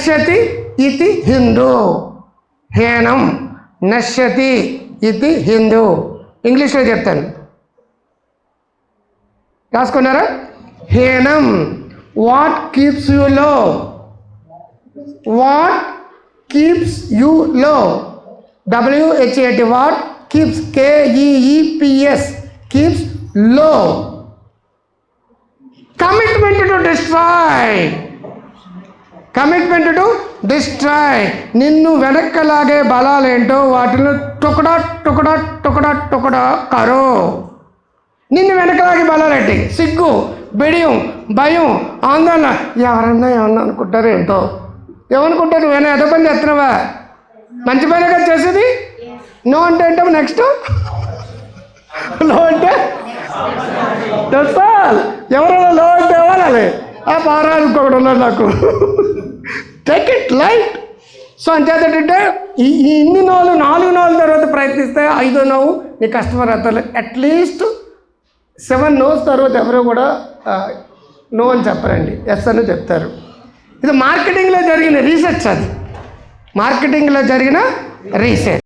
నశ్యతి ఇది హిందూ. హేనం నశ్యతి ఇది హిందూ. ఇంగ్లీష్లో చెప్తాను. రాసుకున్నారా? హేనం. What keeps you low what keeps you low W H A T what keeps K E E P S కీప్స్లో commitment to destroy commitment to destroy నిన్ను వెనక్కలాగే బలాలేంటో వాటిని టుకడా టుకడా టుకడా టుకడా కరో. నిన్ను వెనకలాగే బలాలేంటి? సిగ్గు బిడియం భయం ఆందోళన. ఎవరన్నా ఏమన్నా అనుకుంటారు ఏంటో ఏమనుకుంటారు? నువ్వేనా ఎదో పని చేస్తున్నావా? మంచి పనిగా చేసేది? నో అంటే ఏంటో నెక్స్ట్లో అంటే? దట్స్ ఎవరైనా లో అంటే ఎవరాలి ఆ పారాలు ఇంకొకటి ఉన్నారు నాకు. టేక్ ఇట్ లైట్ సో అంతేతంటే ఈ ఇన్ని నోలు నాలుగు నాలుగు తర్వాత ప్రయత్నిస్తే ఐదో నోవు నీ కస్టమర్ అవుతారు అట్లీస్ట్ సెవెన్ నోస్ తర్వాత ఎవరో కూడా నో అని చెప్పరండి. ఎస్ అని చెప్తారు. ఇది మార్కెటింగ్లో జరిగిన రీసెర్చ్ అది. మార్కెటింగ్లో జరిగిన రీసెర్చ్